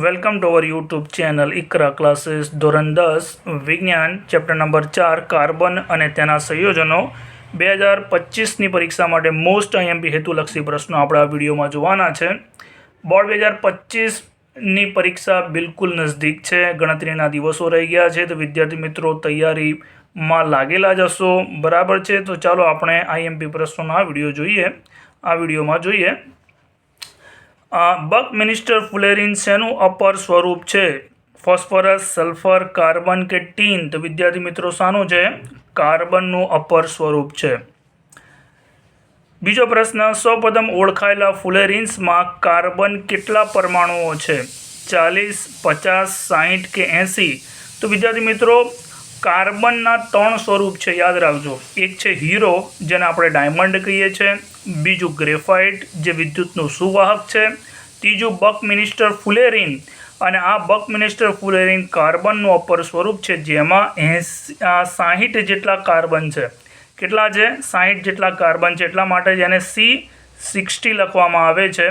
Welcome to our YouTube channel Iqra classes ધોરણ દસ, વિજ્ઞાન ચેપ્ટર નંબર ચાર કાર્બન અને તેના સંયોજનો. બે હજાર પચીસની પરીક્ષા માટે મોસ્ટ આઈએમપી હેતુલક્ષી પ્રશ્નો આપણે વિડીયોમાં જોવાના છે. બોર્ડ બે હજાર પચીસની પરીક્ષા બિલકુલ નજદીક છે. ગણતરીના દિવસો રહી ગયા છે, તો વિદ્યાર્થી મિત્રો, તૈયારીમાં લાગેલા જ હશો. બરાબર છે? તો ચાલો આપણે આઈએમપી પ્રશ્નોનો વીડિયો જોઈએ. આ વિડીયોમાં જોઈએ. બક મિનિસ્ટર ફુલેરિન શેનું અપર સ્વરૂપ છે? ફોસ્ફરસ, સલ્ફર, કાર્બન કે ટીન? તો વિદ્યાર્થી મિત્રો, શાનું છે? કાર્બનનું અપર સ્વરૂપ છે. બીજો પ્રશ્ન, સૌપ્રથમ ઓળખાયેલા ફુલેરિન્સમાં કાર્બન કેટલા પરમાણુઓ છે? ચાલીસ, પચાસ સાહીઠ કે એંસી? તો વિદ્યાર્થી મિત્રો, કાર્બનના ત્રણ સ્વરૂપ છે, યાદ રાખજો. એક છે હીરો, જેને આપણે ડાયમંડ કહીએ છીએ. બીજું ગ્રેફાઇટ જે વિદ્યુતનું સુવાહક છે, ત્રીજું બક મિનિસ્ટર ફુલેરિન અને આ બક મિનિસ્ટર ફુલેરિન કાર્બનનું અપર સ્વરૂપ છે, જેમાં એંસી સાહીઠ જેટલા કાર્બન છે. કેટલા છે? સાહીઠ જેટલા કાર્બન છે, એટલા માટે જેને સી સિક્સટી લખવામાં આવે છે.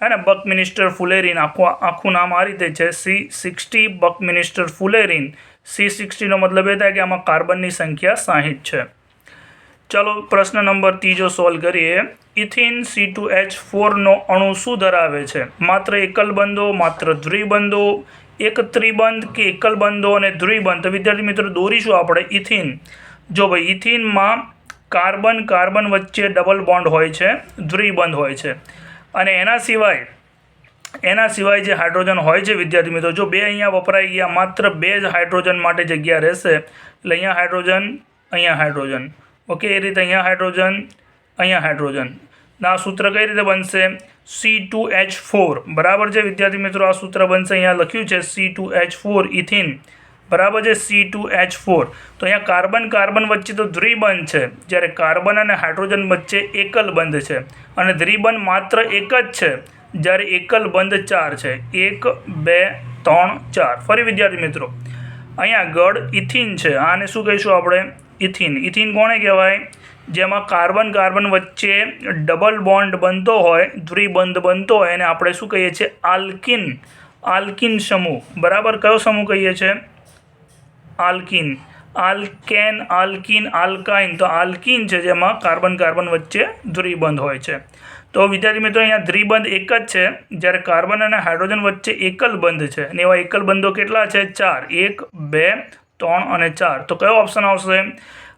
અને બક મિનિસ્ટર ફુલેરિન, આખું આખું નામ આ રીતે છે, C sixty buckminsterfullerene. C સિક્સટીનો મતલબ એ થાય કે આમાં કાર્બનની સંખ્યા સાહીઠ છે. ચાલો પ્રશ્ન નંબર ત્રીજો સોલ્વ કરીએ. ઇથિન સી ટુ એચ ફોરનો અણુ શું ધરાવે છે? માત્ર એકલ બંધો, માત્ર દ્વિબંધો? એક ત્રિબંધ કે એકલ બંધો અને દ્વિબંધ? વિદ્યાર્થી મિત્રો, દોરીશું આપણે ઇથિન જો ભાઈ ઇથિનમાં કાર્બન કાર્બન વચ્ચે ડબલ બોન્ડ હોય છે, દ્વિબંધ હોય છે. અને એના સિવાય એના સિવાય જે હાઇડ્રોજન હોય છે, વિદ્યાર્થી મિત્રો, જો બે અહીંયા વપરાઈ ગયા, માત્ર બે જ હાઇડ્રોજન માટે જગ્યા રહેશે. એટલે અહીંયા હાઇડ્રોજન અહીંયા હાઇડ્રોજન. ઓકે, એ રીતે અહીંયા હાઇડ્રોજન અહીંયા હાઇડ્રોજન. આ સૂત્ર કઈ રીતે બનશે? C two H four. બરાબર છે? વિદ્યાર્થી મિત્રો, આ સૂત્ર બનશે અહીંયા લખ્યું છે C two H four ethene. બરાબર છે? C two H four. તો અહીંયા કાર્બન કાર્બન વચ્ચે તો દ્વિબંધ છે. જ્યારે કાર્બન અને હાઇડ્રોજન વચ્ચે એકલ બંધ છે. અને દ્વિબંધ માત્ર એક જ છે. જ્યારે એકલ બંધ ચાર છે. એક, બે, ત્રણ, ચાર. ફરી વિદ્યાર્થી મિત્રો અહીંયા ગળ ઇથિન છે. આને શું કહીશું આપણે? ઇથિન. ઇથિન કોણે કહેવાય? જેમાં કાર્બન કાર્બન વચ્ચે ડબલ બોન્ડ બનતો હોય, દ્વિબંધ બનતો હોય, એને આપણે શું કહીએ છીએ? આલ્કિન. આલ્કિન સમૂહ. બરાબર? કયો સમૂહ કહીએ છીએ? આલ્કિન. Alkane, alkene, alkyne. તો આલ્કિન છે જેમાં કાર્બન કાર્બન વચ્ચે દ્વિબંધ હોય છે. તો વિદ્યાર્થી મિત્રો, અહીંયા દ્વિબંધ એક જ છે. જ્યારે કાર્બન અને હાઇડ્રોજન વચ્ચે એકલ બંધ છે, અને એવા એકલ બંધો કેટલા છે? ચાર. એક, બે, ત્રણ અને ચાર. તો કયો ઓપ્શન આવશે?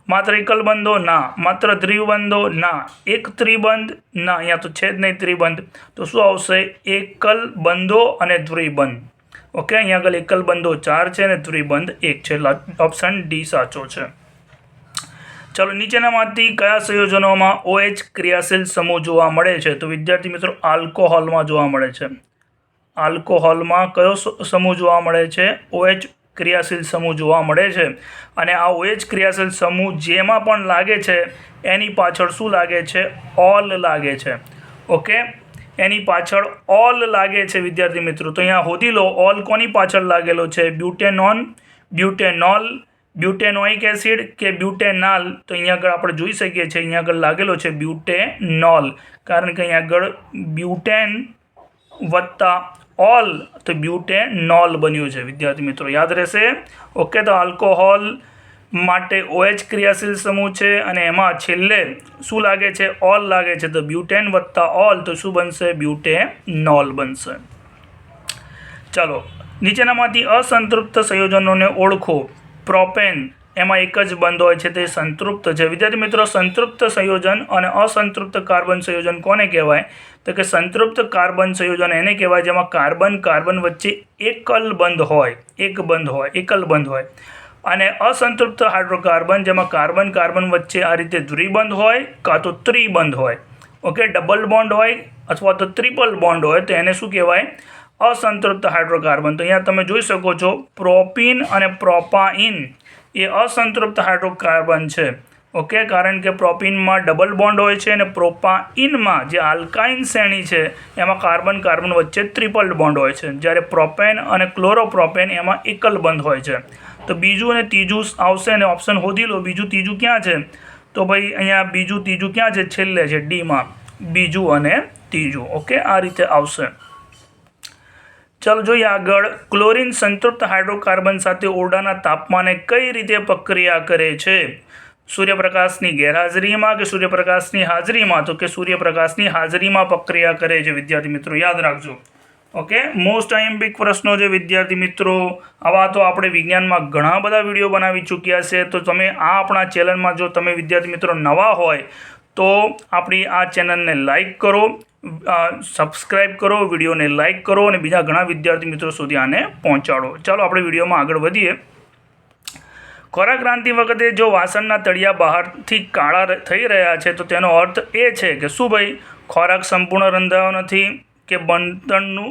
માત્ર એકલ બંધો? ના. માત્ર ત્રિબંધો ના. એક ત્રિબંધ? ના. અહીંયા તો છે જ નહીં ત્રિબંધ. તો શું આવશે? એકલ બંધો અને દ્વિબંધ. ઓકે, અહીંયા આગળ એકલ બંધો ચાર છે અને દ્વિબંધ એક છે. ઓપ્શન ડી સાચો છે. ચાલો નીચેનામાંથી કયા સંયોજનોમાં ઓએચ ક્રિયાશીલ સમૂહ જોવા મળે છે? તો વિદ્યાર્થી મિત્રો, આલ્કોહોલમાં જોવા મળે છે. આલ્કોહોલમાં કયો સમૂહ જોવા મળે છે? ઓએચ ક્રિયાશીલ સમૂહ જોવા મળે છે. અને આ ઓએચ ક્રિયાશીલ સમૂહ જેમાં પણ લાગે છે, એની પાછળ શું લાગે છે? ઓલ લાગે છે. ઓકે? એની પાછળ ઓલ લાગે છે, વિદ્યાર્થી મિત્રો. તો અહીંયા હોદી લો ઓલ કોની પાછળ લાગેલો છે? બ્યુટેનોન બ્યુટેનોલ બ્યુટેનોઇક એસિડ કે બ્યુટેનાલ, તો અહીંયા આગળ આપણે જોઈ શકીએ છીએ, અહીંયા આગળ લાગેલો છે બ્યુટેનોલ. કારણ કે અહીંયા આગળ બ્યુટેન વત્તા ઓલ, તો બ્યુટેનોલ બન્યું છે. વિદ્યાર્થી મિત્રો, યાદ રહેશે? ઓકે, તો આલ્કોહોલ માટે ઓએચ ક્રિયાશીલ સમૂહ છે અને એમાં છેલ્લે શું લાગે છે? ઓલ લાગે છે. તો બ્યુટેન વત્તા ઓલ, તો શું બનશે? બ્યુટેનોલ બનશે. ચાલો, નીચેનામાંથી અસંતૃપ્ત સંયોજનોને ઓળખો. પ્રોપેન એમાં એક જ બંધ હોય છે, તે સંતૃપ્ત છે. વિદ્યાર્થી મિત્રો, સંતૃપ્ત સંયોજન અને અસંતૃપ્ત કાર્બન સંયોજન કોને કહેવાય? તો કે સંતૃપ્ત કાર્બન સંયોજન એને કહેવાય જેમાં કાર્બન કાર્બન વચ્ચે એકલ બંધ હોય, એક બંધ હોય, એકલ બંધ હોય. અને અસંતૃપ્ત હાઇડ્રોકાર્બન જેમાં કાર્બન કાર્બન વચ્ચે આ રીતે દ્વિબંધ હોય કાં તો ત્રિબંધ હોય. ઓકે, ડબલ બોન્ડ હોય અથવા તો ટ્રિપલ બોન્ડ હોય તો એને શું કહેવાય? અસંતૃપ્ત હાઇડ્રોકાર્બન. તો અહીંયા તમે જોઈ શકો છો, પ્રોપીન અને પ્રોપાઇન એ અસંતૃપ્ત હાઇડ્રોકાર્બન છે. ઓકે, કારણ કે પ્રોપીનમાં ડબલ બોન્ડ હોય છે અને પ્રોપાઇનમાં જે આલ્કાઇન શ્રેણી છે, એમાં કાર્બન કાર્બન વચ્ચે ટ્રિપલ બોન્ડ હોય છે. જ્યારે પ્રોપેન અને ક્લોરોપ્રોપેન એમાં એકલ બંધ હોય છે. તો બીજું અને ત્રીજું આવશે અને ઓપ્શન શોધી લો. બીજું, ત્રીજું ક્યાં છે? તો ભાઈ, અહીંયા બીજું, ત્રીજું ક્યાં છે? છેલ્લે છે, ડીમાં. બીજું અને ત્રીજું. ઓકે, આ રીતે આવશે. ચાલો જોઈએ આગળ. ક્લોરિન સંતૃપ્ત હાઇડ્રોકાર્બન સાથે ઓરડાના તાપમાને કઈ રીતે પ્રક્રિયા કરે છે? સૂર્યપ્રકાશની ગેરહાજરીમાં કે સૂર્યપ્રકાશની હાજરીમાં? તો કે સૂર્યપ્રકાશની હાજરીમાં પ્રક્રિયા કરે છે, વિદ્યાર્થી મિત્રો, યાદ રાખજો. ઓકે મોસ્ટ આઈએમપીક પ્રશ્નો છે, વિદ્યાર્થી મિત્રો. આવા તો આપણે વિજ્ઞાનમાં ઘણા બધા વીડિયો બનાવી ચૂક્યા છે. તો તમે આ આપણા ચેનલમાં જો તમે વિદ્યાર્થી મિત્રો નવા હોય તો આપણી આ ચેનલને લાઇક કરો સબસ્ક્રાઈબ કરો, વિડીયોને લાઇક કરો અને બીજા ઘણા વિદ્યાર્થી મિત્રો સુધી આને પહોંચાડો. ચાલો આપણે વિડીયોમાં આગળ વધીએ. ખોરાક ક્રાંતિ વખતે જો વાસણના તળિયા બહારથી કાળા થઈ રહ્યા છે, તો તેનો અર્થ એ છે કે શું ભાઈ? ખોરાક સંપૂર્ણ રંધાયો નથી કે બણતણનું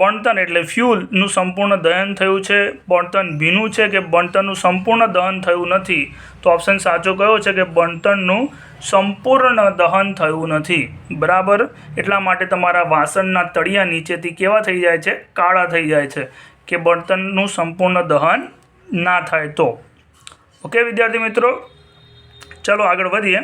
બણતણ એટલે ફ્યુલનું સંપૂર્ણ દહન થયું છે બણતણ ભીનું છે કે બણતણનું સંપૂર્ણ દહન થયું નથી? તો ઓપ્શન સાચો કયો છે કે બળતણનું સંપૂર્ણ દહન થયું નથી. બરાબર? એટલા માટે તમારા વાસણના તળિયા નીચેથી કેવા થઈ જાય છે? કાળા થઈ જાય છે. કે બળતણનું સંપૂર્ણ દહન ના થાય તો. ઓકે, વિદ્યાર્થી મિત્રો? ચાલો આગળ વધીએ.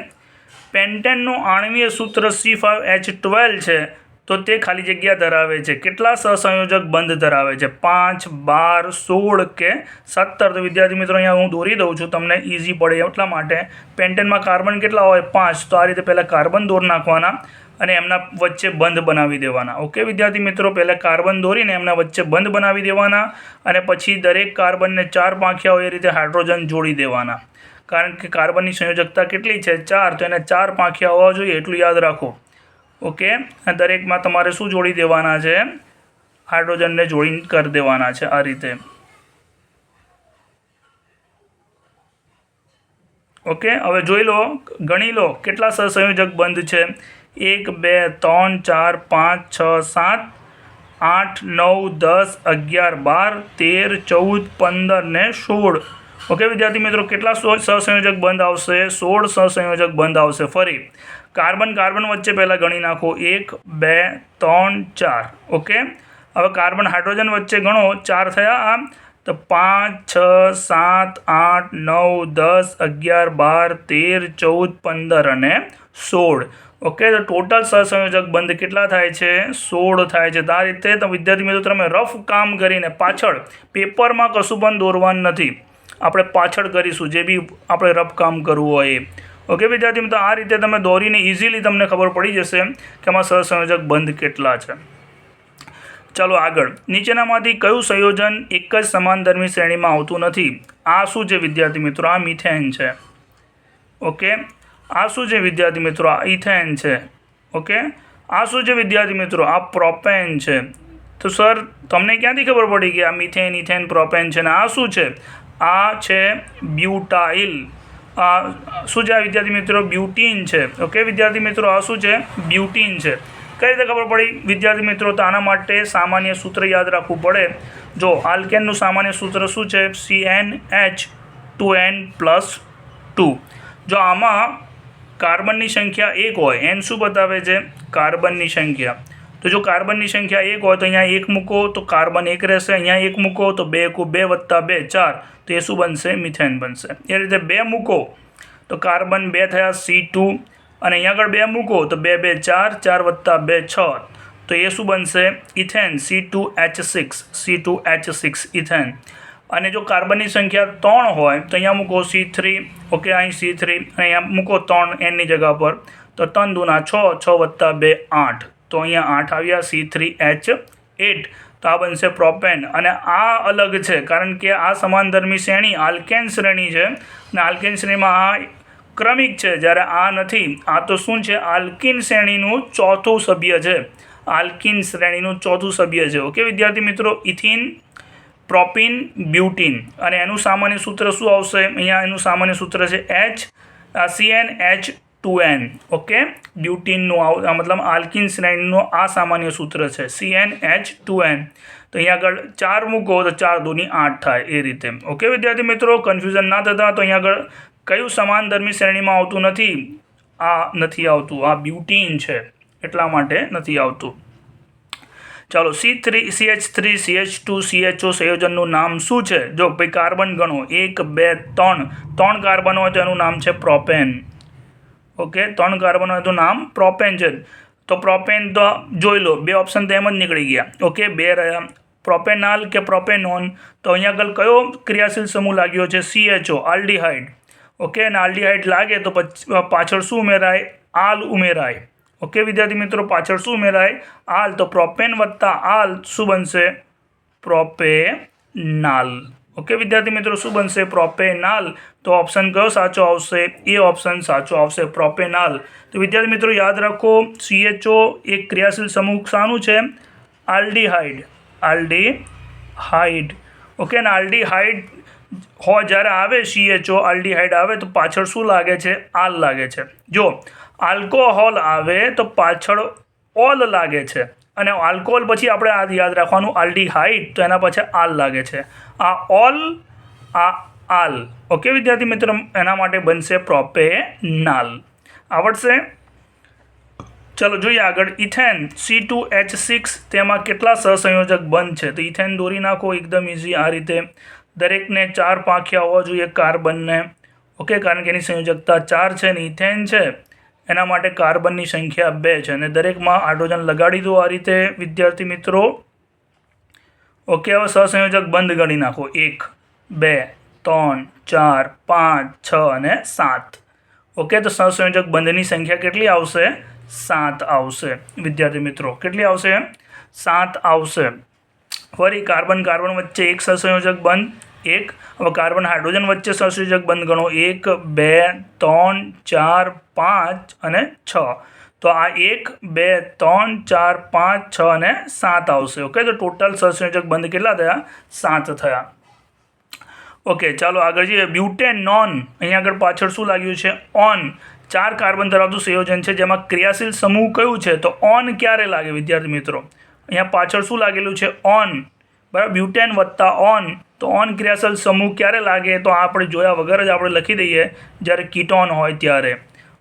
પેન્ટેનનું આણવીય સૂત્ર સી ફાઇવ એચ ટ્વેલ્વ છે. તો તે ખાલી જગ્યા ધરાવે છે. કેટલા સહસંયોજક બંધ ધરાવે છે? પાંચ, બાર, સોળ કે સત્તર? તો વિદ્યાર્થી મિત્રો, અહીંયા હું દોરી દઉં છું. તમને ઇઝી પડે એટલા માટે પેન્ટનમાં કાર્બન કેટલા હોય? પાંચ. તો આ રીતે પહેલાં કાર્બન દોર નાખવાના અને એમના વચ્ચે બંધ બનાવી દેવાના. ઓકે વિદ્યાર્થી મિત્રો, પહેલાં કાર્બન દોરીને એમના વચ્ચે બંધ બનાવી દેવાના અને પછી દરેક કાર્બનને ચાર પાંખિયા હોય એ રીતે હાઇડ્રોજન જોડી દેવાના. કારણ કે કાર્બનની સંયોજકતા કેટલી છે? ચાર. તો એને ચાર પાંખિયા હોવા જોઈએ. એટલું યાદ રાખો. ઓકે? દરેકમાં તમારે શું જોડી દેવાના છે? હાઇડ્રોજનને જોડી કરી દેવાના છે આ રીતે. ઓકે? હવે જોઈ લો, ગણી લો, કેટલા સહસંયોજક બંધ છે? એક, બે, ત્રણ, ચાર, પાંચ, છ, સાત, આઠ, નવ, દસ, અગિયાર, બાર, તેર, ચૌદ, પંદર ને સોળ. ઓકે, વિદ્યાર્થી મિત્રો, કેટલા સહસંયોજક બંધ આવશે? સોળ સહસંયોજક બંધ આવશે. ફરી. કાર્બન કાર્બન વચ્ચે પહેલાં ગણી નાખો. એક, બે, ત્રણ, ચાર. ઓકે? હવે કાર્બન હાઇડ્રોજન વચ્ચે ગણો. ચાર થયા આમ. તો પાંચ, છ, સાત, આઠ, નવ, દસ, અગિયાર, બાર, તેર, ચૌદ, પંદર અને સોળ. ઓકે? તો ટોટલ સહસંયોજક બંધ કેટલા થાય છે? સોળ થાય છે. તો આ રીતે વિદ્યાર્થી મિત્રો તમે રફ કામ કરીને પાછળ પેપરમાં કશું પણ દોરવાનું નથી. આપણે પાછળ કરીશું. જે બી આપણે રફ કામ કરવું હોય એ. ઓકે વિદ્યાર્થી મિત્રો, આ રીતે તમે દોરીને ઇઝીલી તમને ખબર પડી જશે કે આમાં સહસંયોજક બંધ કેટલા છે. ચાલો આગળ. નીચેનામાંથી કયું સંયોજન એક જ સમાનધર્મી શ્રેણીમાં આવતું નથી? આ શું છે વિદ્યાર્થી મિત્રો? આ મિથેન છે. ઓકે આ શું છે વિદ્યાર્થી મિત્રો? આ ઇથેન છે. ઓકે આ શું છે વિદ્યાર્થી મિત્રો? આ પ્રોપેન છે. તો સર, તમને ક્યાંથી ખબર પડી કે આ મિથેન, ઇથેન, પ્રોપેન છે ને આ શું છે? આ છે બ્યુટાઇલ. શું છે આ વિદ્યાર્થી મિત્રો? બ્યુટીન છે. ઓકે વિદ્યાર્થી મિત્રો, આ શું છે? બ્યુટીન છે. કઈ રીતે ખબર પડી? વિદ્યાર્થી મિત્રો, તો આના માટે સામાન્ય સૂત્ર યાદ રાખવું પડે. જો, આલ્કેનનું સામાન્ય સૂત્ર શું છે? C N H two N plus two. જો આમાં કાર્બનની સંખ્યા એક હોય એન શું બતાવે છે? કાર્બનની સંખ્યા. તો જો કાર્બનની સંખ્યા એક હોય તો અહીંયા એક મૂકો, તો કાર્બન એક રહેશે, અહીંયા એક મૂકો, તો બે કુ બે વત્તા બે ચાર, તો એ શું બનશે? મિથેન બનશે. એ રીતે બે મૂકો, તો કાર્બન બે થયા સી ટુ, અને અહીંયા આગળ બે મૂકો, તો બે બે ચાર ચાર વત્તા બે છ, તો એ શું બનશે? Ethane, C two H six, C two H six ethane. અને જો કાર્બનની સંખ્યા ત્રણ હોય, તો અહીંયા મૂકો સી થ્રી, ઓકે, અહીં સી થ્રી અહીંયા મૂકો ત્રણ એનની જગ્યા પર, તો ત્રણ દુના છ છ વત્તા બે આઠ. તો અહીંયા આઠ આવ્યા, સી થ્રી, એચ એટ. તો આ બનશે પ્રોપેન. અને આ અલગ છે, કારણ કે આ સમાનધર્મી શ્રેણી આલ્કેન શ્રેણી છે. અને આલ્કેન શ્રેણીમાં આ ક્રમિક છે, જ્યારે આ નથી. આ તો શું છે? આલ્કિન શ્રેણીનું ચોથું સભ્ય છે. આલ્કિન શ્રેણીનું ચોથું સભ્ય છે. ઓકે, વિદ્યાર્થી મિત્રો? Ethene, propene, butene. અને એનું સામાન્ય સૂત્ર શું આવશે? અહીંયા એનું સામાન્ય સૂત્ર છે H. C N H two N okay બ્યુટીનનું આવ મતલબ આલ્કિન શ્રેણીનું આ સામાન્ય સૂત્ર છે C N H two N તો અહીંયા આગળ ચાર મૂકો તો ચાર દોની આઠ થાય એ રીતે ઓકે વિદ્યાર્થી મિત્રો કન્ફ્યુઝન ના થતા તો અહીંયા આગળ કયું સમાનધર્મી શ્રેણીમાં આવતું નથી? આ નથી આવતું, આ બ્યુટીન છે, એટલા માટે નથી આવતું. ચાલો C three C H three C H two C H O સંયોજનનું નામ શું છે? જો ભાઈ કાર્બન ગણો, એક, બે, ત્રણ ત્રણ કાર્બન હોય તો એનું નામ છે પ્રોપેન. ઓકે ત્રણ કાર્બન હતું નામ પ્રોપેન છે તો પ્રોપેન તો જોઈ લો, બે ઓપ્શન તો એમ જ નીકળી ગયા. ઓકે બે રહ્યા. પ્રોપેનાલ કે પ્રોપેનોન? તો અહીંયા આગળ કયો ક્રિયાશીલ સમૂહ લાગ્યો છે? સીએચઓ આલ્ડીહાઇડ ઓકે અને આલ્ડીહાઇડ લાગે તો પછી પાછળ શું ઉમેરાય? આલ ઉમેરાય. ઓકે વિદ્યાર્થી મિત્રો, પાછળ શું ઉમેરાય? આલ. તો પ્રોપેન વત્તા આલ શું બનશે? પ્રોપેનાલ. ઓકે, વિદ્યાર્થી મિત્રો, શું બનશે પ્રોપેનાલ? તો ઓપ્શન કયો સાચો આવશે? એ ઓપ્શન સાચો આવશે પ્રોપેનાલ. તો વિદ્યાર્થી મિત્રો, યાદ રાખો સીએચઓ એક ક્રિયાશીલ સમૂહ શાનું છે? આલ્ડીહાઇડ. આલ્ડીહાઇડ. ઓકે, અને આલ્ડીહાઇડ હો, જ્યારે આવે સીએચઓ આલ્ડીહાઇડ આવે, તો પાછળ શું લાગે છે? આલ લાગે છે. જો આલ્કોહોલ આવે, તો પાછળ ઓલ લાગે છે. અને આલ્કોહોલ પછી આપણે આ યાદ રાખવાનું આલ્ડીહાઇડ તો એના પછી આલ લાગે છે. આ ઓલ આ આલ. ઓકે વિદ્યાર્થી મિત્રો, એના માટે બનશે પ્રોપેનાલ આવડશે? ચલો, જોઈએ આગળ. Ethane C two H six તેમાં કેટલા સહસંયોજક બંધ છે? તો ઇથેન દોરી નાખો, એકદમ ઇઝી આ રીતે દરેકને ચાર પાંખિયા હોવા જોઈએ કાર્બનને ઓકે કારણ કે એની સંયોજકતા ચાર છે ને ઇથેન છે. એના માટે કાર્બનની સંખ્યા બે છે અને દરેકમાં હાઇડ્રોજન લગાડી દો આ રીતે, વિદ્યાર્થી મિત્રો. ઓકે, હવે સહસંયોજક બંધ ગણી નાખો. એક, બે, ત્રણ, ચાર, પાંચ, છ અને સાત. ઓકે, તો સહસંયોજક બંધની સંખ્યા કેટલી આવશે? સાત આવશે. વિદ્યાર્થી મિત્રો, કેટલી આવશે? સાત આવશે. ફરી કાર્બન કાર્બન વચ્ચે એક સહસંયોજક બંધ. એક. હવે કાર્બન હાઇડ્રોજન વચ્ચે સંસર્જક બંધ ગણો. એક, બે, ત્રણ, ચાર, પાંચ અને છ. તો આ એક, બે, ત્રણ, ચાર, પાંચ, છ અને સાત આવશે. ઓકે તો ટોટલ સહસંયોજક બંધ કેટલા થયા? સાત થયા. ઓકે ચાલો આગળ જઈએ. બ્યુટેન નોન અહીંયા આગળ પાછળ શું લાગ્યું છે? ઓન ચાર કાર્બન ધરાવતું સંયોજન છે, જેમાં ક્રિયાશીલ સમૂહ કયું છે? તો ઓન ક્યારે લાગે? વિદ્યાર્થી મિત્રો? અહીંયા પાછળ શું લાગેલું છે? ઓન બરાબર? બ્યુટેન વત્તા ઓન તો ઓન ક્રિયાશીલ સમૂહ ક્યારે લાગે તો આપણે જોયા વગર જ આપણે લખી દઈએ. જ્યારે કીટોન હોય ત્યારે.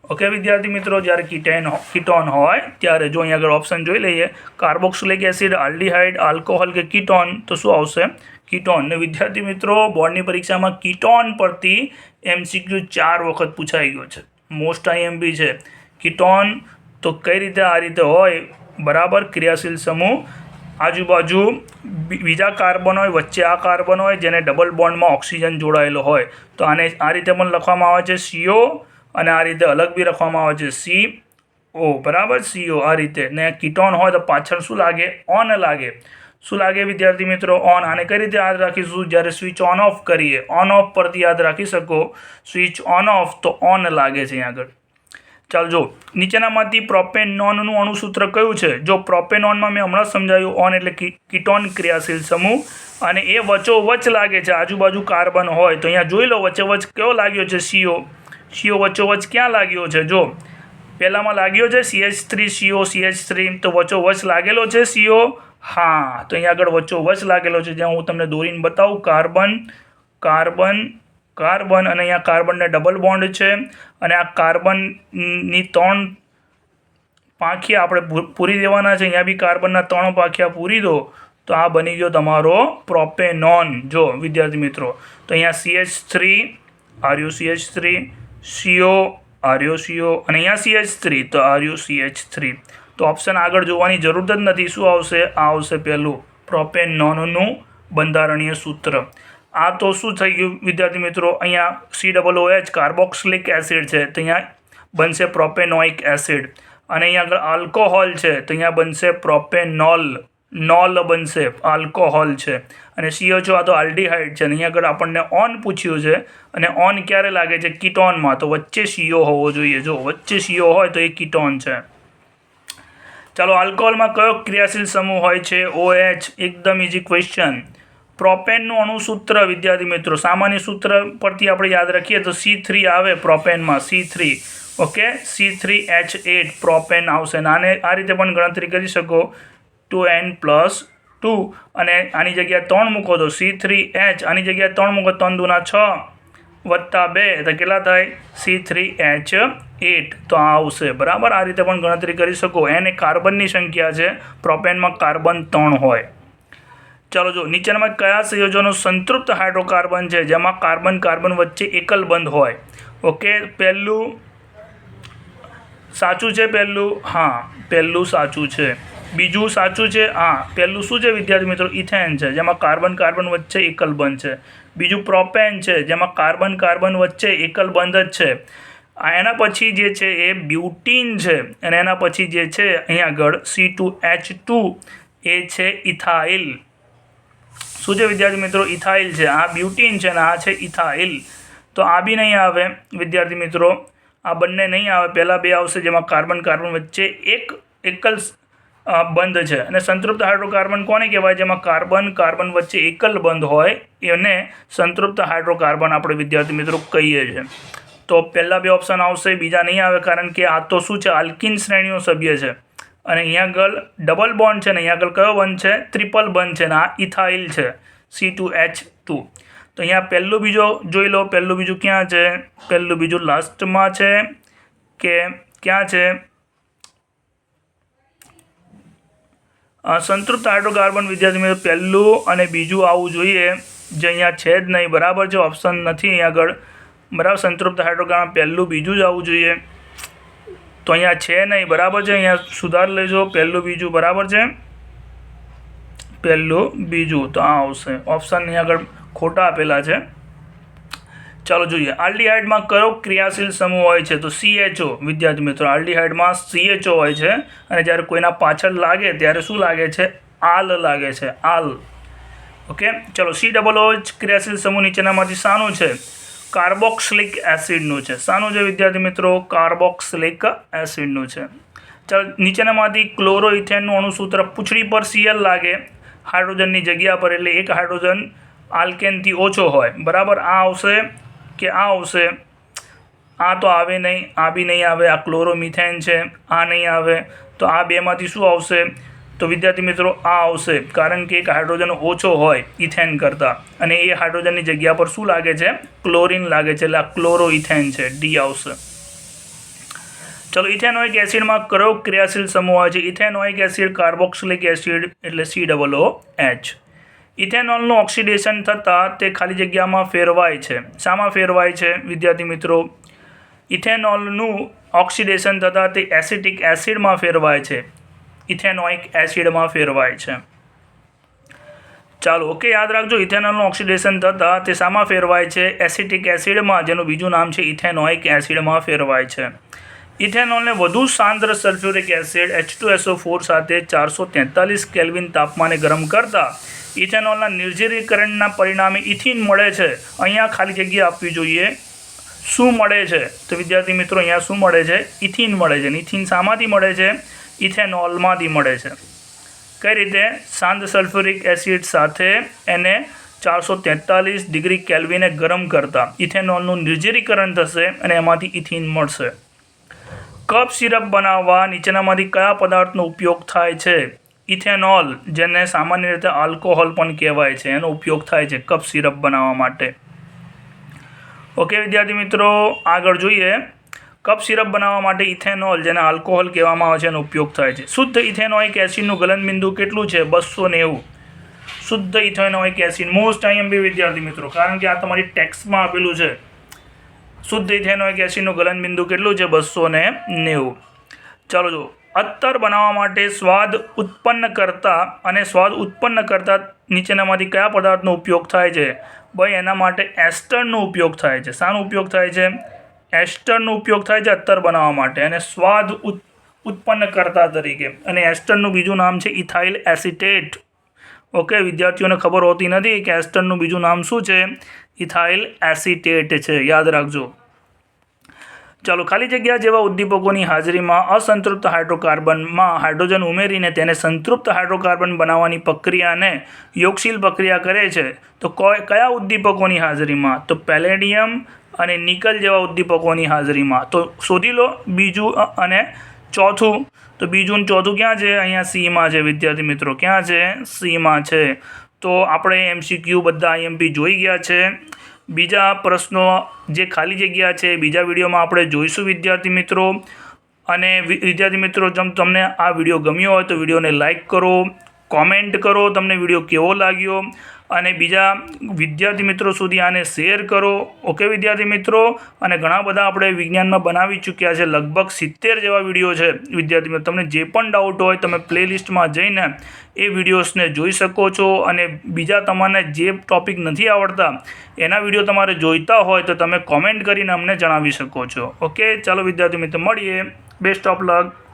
ઓકે, વિદ્યાર્થી મિત્રો, જ્યારે કીટેન કીટોન હોય ત્યારે જો અહીંયા આગળ ઓપ્શન જોઈ લઈએ. કાર્બોક્સિલિક એસિડ, આલ્ડીહાઇડ, આલ્કોહોલ કે કીટોન, તો શું આવશે? કીટોન. ને વિદ્યાર્થી મિત્રો, બોર્ડની પરીક્ષામાં કીટોન પરથી એમસીક્યુ ચાર વખત પૂછાઈ ગયો છે. મોસ્ટ આઈએમબી છે. કીટોન તો કઈ રીતે આ રીતે હોય? બરાબર, ક્રિયાશીલ સમૂહ આજુબાજુ બીજા કાર્બન હોય, વચ્ચે આ કાર્બન હોય, જેને ડબલ બોન્ડમાં ઓક્સિજન જોડાયેલો હોય. તો આને આ રીતે પણ લખવામાં આવે છે સીઓ અને આ રીતે અલગ બી લખવામાં આવે છે સી ઓ બરાબર? સીઓ આ રીતે. ને કીટોન હોય તો પાછળ શું લાગે? ઓન લાગે. શું લાગે વિદ્યાર્થી મિત્રો? ઓન. આને કઈ રીતે યાદ રાખીશું? જ્યારે સ્વિચ ઓન ઓફ કરીએ. ઓન ઓફ પરથી યાદ રાખી શકો. સ્વિચ ઓન ઓફ તો ઓન લાગે છે અહીં આગળ. ચાલો જો નીચેનામાંથી પ્રોપેનોનનું અણુસૂત્ર કયું છે? જો પ્રોપેનોનમાં મેં હમણાં સમજાવ્યું ઓન એટલે કીટોન ક્રિયાશીલ સમૂહ. અને એ વચ્ચોવચ લાગે છે, આજુબાજુ કાર્બન હોય, તો અહીંયા જોઈ લો વચ્ચોવચ કયો લાગ્યો છે? સીઓ. સીઓ વચ્ચોવચ ક્યાં લાગ્યો છે? જો, પહેલાંમાં લાગ્યો છે CH three CO CH three તો વચ્ચોવચ લાગેલો છે સીઓ હા, તો અહીંયા આગળ વચ્ચોવચ લાગેલો છે, જ્યાં હું તમને દોરીને બતાવું, કાર્બન કાર્બન કાર્બન અને અહીંયા કાર્બનને ડબલ બોન્ડ છે. અને આ કાર્બનની ત્રણ પાંખિયા આપણે પૂરી દેવાના છે. અહીંયા બી કાર્બનના ત્રણ પાંખિયા પૂરી દો, તો આ બની ગયો તમારો પ્રોપેનોન. જો, વિદ્યાર્થી મિત્રો, તો અહીંયા સીએચ થ્રી આરયુ સીએચ થ્રી સીઓ આર્યો સીઓ અને અહીંયા સીએચ થ્રી તો આરયુ સીએચ થ્રી તો ઓપ્શન આગળ જોવાની જરૂર જ નથી. શું આવશે? આ આવશે પહેલું પ્રોપેનોનનું બંધારણીય સૂત્ર. આ તો શું થઈ ગયું વિદ્યાર્થી મિત્રો? અહીંયા C double O H carboxylic acid છે, તો અહીંયા બનશે પ્રોપેનોઇક એસિડ અને અહીંયા આગળ આલ્કોહોલ છે, તો અહીંયા બનશે પ્રોપેનોલ નોલ બનશે આલ્કોહોલ છે. અને સીઓ છો આ તો આલ્ડીહાઇડ છે, અને અહીંયા આગળ આપણને ઓન પૂછ્યું છે, અને ઓન ક્યારે લાગે છે? કીટોનમાં તો વચ્ચે સીઓ હોવો જોઈએ. જો વચ્ચે સીઓ હોય તો એ કીટોન છે. ચાલો આલ્કોહોલમાં કયો ક્રિયાશીલ સમૂહ હોય છે? ઓ એચ એકદમ ઇઝી ક્વેશ્ચન પ્રોપેનનું અણુસૂત્ર, વિદ્યાર્થી મિત્રો, સામાન્ય સૂત્ર પરથી આપણે યાદ રાખીએ તો સી થ્રી આવે પ્રોપેનમાં, C three. Okay? C three H eight propane આવશે. અને આને આ રીતે પણ ગણતરી કરી શકો. Two N plus two. અને આની જગ્યાએ ત્રણ મૂકો તો સી થ્રી એચ. આની જગ્યાએ ત્રણ મૂકો ત્રણ દુના છ. વત્તા બે. તો કેટલા થાય? સી થ્રી એચ એટ તો આ આવશે. બરાબર? આ રીતે પણ ગણતરી કરી શકો. એન કાર્બનની સંખ્યા છે. પ્રોપેનમાં કાર્બન ત્રણ હોય. ચાલો જો, નીચેનામાં કયા સંયોજનો સંતૃપ્ત હાઇડ્રોકાર્બન છે, જેમાં કાર્બન કાર્બન વચ્ચે એકલ બંધ હોય? ઓકે, પહેલું સાચું છે, પહેલું? હા, પહેલું સાચું છે. બીજું સાચું છે? હા, પહેલું શું છે, વિદ્યાર્થી મિત્રો? ઇથેન છે, જેમાં કાર્બન કાર્બન વચ્ચે એકલ બંધ છે. બીજું પ્રોપેન છે, જેમાં કાર્બન કાર્બન વચ્ચે એકલ બંધ જ છે. એના પછી જે છે, એ બ્યુટીન છે. અને એના પછી જે છે અહીંયા આગળ સી ટુ એચ ટુ એ છે, ઇથાઇલ. શું છે વિદ્યાર્થી મિત્રો? ઇથાઇલ છે. આ બ્યુટીન છે અને આ છે ઇથાઇલ. તો આ બી નહીં આવે, વિદ્યાર્થી મિત્રો. આ બંને નહીં આવે. પહેલાં બે આવશે જેમાં કાર્બન કાર્બન વચ્ચે એક એકલ બંધ છે. અને સંતૃપ્ત હાઇડ્રોકાર્બન કોને કહેવાય? જેમાં કાર્બન કાર્બન વચ્ચે એકલ બંધ હોય એને સંતૃપ્ત હાઇડ્રોકાર્બન આપણે વિદ્યાર્થી મિત્રો કહીએ છીએ. તો પહેલાં બે ઓપ્શન આવશે, બીજા નહીં આવે કારણ કે આ તો શું છે? આલ્કિન શ્રેણીઓ સભ્ય છે. અને અહીંયા આગળ ડબલ બોન્ડ છે ને અહીંયા આગળ કયો બંધ છે? ટ્રિપલ બંધ છે ને આ ઇથાઇલ છે સી ટુ એચ ટુ તો અહીંયા પહેલું બીજો જોઈ લો, પહેલું બીજું ક્યાં છે? પહેલું બીજું લાસ્ટમાં છે કે ક્યાં છે? સંતૃપ્ત હાઇડ્રોકાર્બન વિદ્યાર્થી મિત્રો, પહેલું અને બીજું આવવું જોઈએ, જે અહીંયા છે જ નહીં. બરાબર છે? ઓપ્શન નથી અહીંયા આગળ. બરાબર, સંતૃપ્ત હાઇડ્રોકાર્બન પહેલું બીજું જ આવવું જોઈએ. તો અહીંયા છે નહીં, બરાબર છે? અહીંયા સુધાર લેજો, પહેલું બીજું, બરાબર છે? પહેલું બીજું, તો આ આવશે. ઓપ્શન અહીં આગળ ખોટા આપેલા છે. ચાલો જોઈએ. આલ્ડીહાઇડમાં કયો ક્રિયાશીલ સમૂહ હોય છે? તો સીએચઓ વિદ્યાર્થી મિત્રો. આલ્ડીહાઇડમાં સીએચઓ હોય છે. અને જ્યારે કોઈના પાછળ લાગે, ત્યારે શું લાગે છે? આલ લાગે છે. આલ. ઓકે? ચલો સી ડબલ ઓ ક્રિયાશીલ સમૂહ નીચેનામાંથી શાનું છે? કાર્બોક્સિલિક એસિડનું છે. શાનું છે વિદ્યાર્થી મિત્રો? કાર્બોક્સિલિક એસિડનું છે. ચાલ, નીચેનામાંથી ક્લોરોઇથેનનું અણુસૂત્ર પૂંછડી પર સીએલ લાગે. હાઇડ્રોજનની જગ્યા પર એટલે એક હાઇડ્રોજન આલ્કેનથી ઓછો હોય. બરાબર આ આવશે કે આ આવશે? આ તો આવે નહીં, આ બી નહીં આવે, આ ક્લોરોમિથેન છે, આ નહીં આવે. તો આ બેમાંથી શું આવશે? તો વિદ્યાર્થી મિત્રો, આ આવશે. કારણ કે એક હાઇડ્રોજન ઓછો હોય ઇથેન કરતાં. અને એ હાઇડ્રોજનની જગ્યા પર શું લાગે છે? ક્લોરિન લાગે છે. એટલે આ ક્લોરો ઇથેન છે. ડી આવશે. ચલો, ઇથેનોઇક એસિડમાં કયો ક્રિયાશીલ સમૂહ હોય છે. ઇથેનોઇક એસિડ કાર્બોક્સિલિક એસિડ એટલે સી ડબલ ઓ એચ ઇથેનોલનું ઓક્સિડેશન થતાં તે ખાલી જગ્યામાં ફેરવાય છે. શામાં ફેરવાય છે? વિદ્યાર્થી મિત્રો, ઇથેનોલનું ઓક્સિડેશન થતાં તે એસિટિક એસિડમાં ફેરવાય છે. ઇથેનોઇક એસિડમાં ફેરવાય છે. ચાલો ઓકે યાદ રાખજો, ઇથેનોલનું ઓક્સિડેશન થતાં તે શામાં ફેરવાય છે? એસિટિક એસિડમાં, જેનું બીજું નામ છે ઇથેનોઇક એસિડમાં ફેરવાય છે. ઇથેનોલને વધુ સાંદ્ર sulphuric acid H two SO four સાથે ચારસો તેતાલીસ કેલ્વિન તાપમાને ગરમ કરતાં ઇથેનોલના નિર્જરીકરણના પરિણામે ઇથિન મળે છે. અહીંયા ખાલી જગ્યા આપવી જોઈએ. શું મળે છે? તો વિદ્યાર્થી મિત્રો, અહીંયા શું મળે છે? ઇથિન મળે છે. ઇથિન શામાંથી મળે છે? ઇથેનોલમાંથી મળે છે. કઈ રીતે? સાંદ સલ્ફ્યુરિક એસિડ સાથે એને ચારસો તેતાલીસ ડિગ્રી કેલ્વિને ગરમ કરતાં ઇથેનોલનું નિર્જરીકરણ થશે અને એમાંથી ઇથિન મળશે. કપ સિરપ બનાવવા નીચેનામાંથી કયા પદાર્થનો ઉપયોગ થાય છે? ઇથેનોલ, જેને સામાન્ય રીતે આલ્કોહોલ પણ કહેવાય છે, એનો ઉપયોગ થાય છે કપ સિરપ બનાવવા માટે. ઓકે વિદ્યાર્થી મિત્રો, આગળ જોઈએ. કપ સિરપ બનાવવા માટે ઇથેનોલ, જેને આલ્કોહોલ કહેવામાં આવે છે, એનો ઉપયોગ થાય છે. શુદ્ધ ઇથેનોઇક એસિડનું ગલનબિંદુ કેટલું છે? બસો નેવું. શુદ્ધ ઇથેનોઇક એસિડ. મોસ્ટ આઈએમબી વિદ્યાર્થી મિત્રો, કારણ કે આ તમારી ટેક્સમાં આપેલું છે. શુદ્ધ ઇથેનોઇક એસિડનું ગલનબિંદુ કેટલું છે? બસો ને નેવું. ચાલો જો અત્તર બનાવવા માટે સ્વાદ ઉત્પન્ન કરતા અને સ્વાદ ઉત્પન્ન કરતા નીચેનામાંથી કયા પદાર્થનો ઉપયોગ થાય છે? ભાઈ, એના માટે એસ્ટરનો ઉપયોગ થાય છે. શાનો ઉપયોગ થાય છે? એસ્ટરનો ઉપયોગ થાય છે અત્તર બનાવવા માટે અને સ્વાદ ઉત, ઉત્પન્ન કરતા તરીકે. અને એસ્ટરનું બીજું નામ છે ઇથાઇલ એસિટેટ. ઓકે, વિદ્યાર્થીઓને ખબર હોતી નથી કે એસ્ટરનું બીજું નામ શું છે? ઇથાઇલ એસિટેટ છે. યાદ રાખજો. ચાલો, ખાલી જગ્યા જેવા ઉદ્દીપકોની હાજરીમાં અસંતૃપ્ત હાઇડ્રોકાર્બનમાં હાઇડ્રોજન ઉમેરીને તેને સંતૃપ્ત હાઇડ્રોકાર્બન બનાવવાની પ્રક્રિયાને યોગશીલ પ્રક્રિયા કરે છે. તો કયા ઉદ્દીપકોની હાજરીમાં? તો પેલેડિયમ અને નિકલ જેવા ઉદ્દીપકોની હાજરીમાં. તો શોધી લો બીજું અને ચોથું. તો બીજું ચોથું ક્યાં છે? અહીંયા સીમાં છે, વિદ્યાર્થી મિત્રો. ક્યાં છે? સીમાં છે. તો આપણે એમસીક્યુ બધા આઈએમપી જોઈ ગયા છે. બીજા પ્રશ્નો જે ખાલી જગ્યા છે, બીજા વિડીયોમાં આપણે જોઈશું વિદ્યાર્થી મિત્રો. અને વિદ્યાર્થી મિત્રો, જેમ તમને આ વીડિયો ગમ્યો હોય તો વિડીયોને લાઇક કરો, કોમેન્ટ કરો, તમને વીડિયો કેવો લાગ્યો? અને બીજા વિદ્યાર્થી મિત્રો સુધી આને શેર કરો. ઓકે વિદ્યાર્થી મિત્રો? અને ઘણા બધા આપણે વિજ્ઞાનમાં બનાવી ચૂક્યા છે. લગભગ સિત્તેર જેવા વીડિયો છે. વિદ્યાર્થી મિત્રો, તમને જે પણ ડાઉટ હોય, તમે પ્લેલિસ્ટમાં જઈને એ વિડીયોઝને જોઈ શકો છો. અને બીજા તમને જે ટૉપિક નથી આવડતા, એના વીડિયો તમારે જોઈતા હોય, તો તમે કોમેન્ટ કરીને અમને જણાવી શકો છો. ઓકે ચાલો વિદ્યાર્થી મિત્રો, મળીએ. Best of luck